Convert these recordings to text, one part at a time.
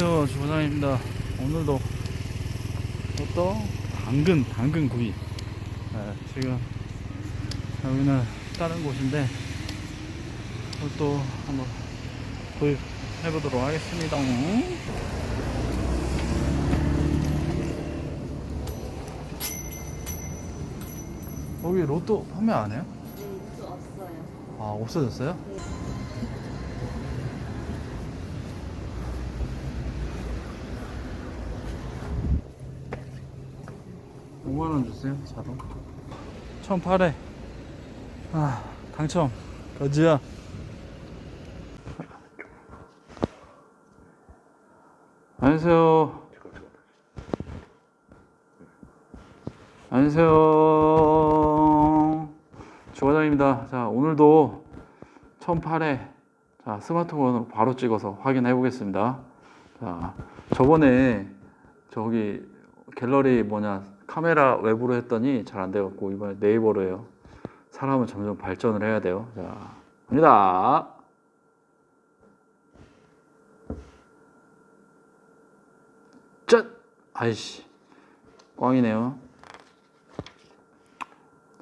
안녕하세요 주부장입니다 오늘도 또 당근 당근 구이 네, 지금 여기는 다른 곳인데 또 한번 구입해 보도록 하겠습니다 거기 로또 판매 안 해요? 네, 이거 없어요. 아 없어졌어요? 오만원 주세요 자동 1008에. 아 당첨. 거지야. 안녕하세요. 안녕하세요. 주과장입니다. 자 오늘도 1008에 자 스마트폰으로 바로 찍어서 확인해 보겠습니다. 자 저번에 저기 갤러리 뭐냐 카메라 외부로 했더니 잘 안 돼갖고 이번에 네이버로 해요. 사람은 점점 발전을 해야 돼요. 자 갑니다. 짠! 아이씨 꽝이네요.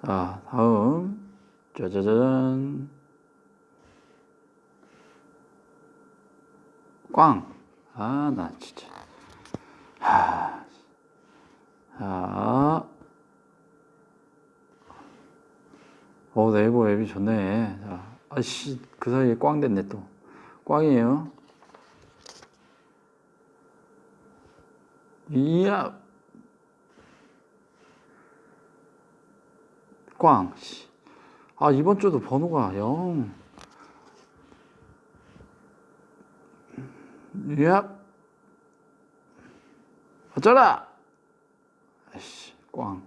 자 다음. 짜자잔. 꽝. 아 나 진짜. 하 어, 네이버 앱이 좋네. 자, 아씨, 그 사이에 꽝 됐네, 또. 꽝이에요. 이야. 꽝, 씨. 아, 이번 주도 번호가 영. 이야. 어쩌라! 아이씨, 꽝.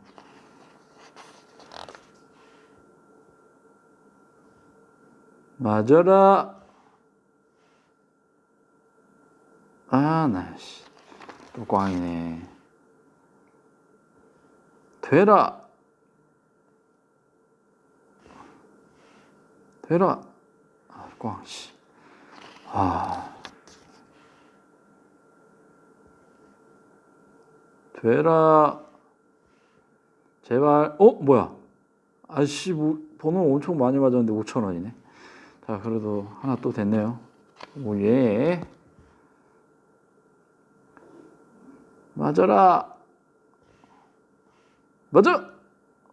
맞아라. 아, 나, 씨. 또 꽝이네. 되라. 되라. 아, 꽝, 씨. 아. 되라. 제발. 어, 뭐야? 아씨, 뭐, 번호 엄청 많이 맞았는데 5천 원이네. 자, 그래도 하나 또 됐네요. 오, 예. 맞아라. 맞아.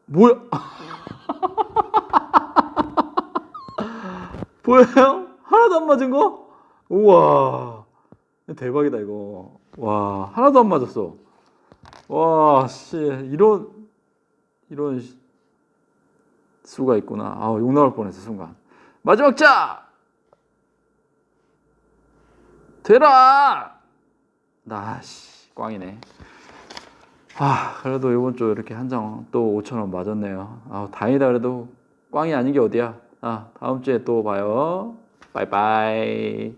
뭐야? 보여요? 하나도 안 맞은 거? 우와. 대박이다, 이거. 와, 하나도 안 맞았어. 와, 씨, 이런, 이런 시- 수가 있구나. 아, 욕 나올 뻔했어, 순간. 마지막 자! 되라! 나, 씨, 꽝이네. 아, 그래도 이번 주 이렇게 한 장 또 5천원 맞았네요. 아, 다행이다. 그래도 꽝이 아닌 게 어디야. 아, 다음 주에 또 봐요. 바이바이.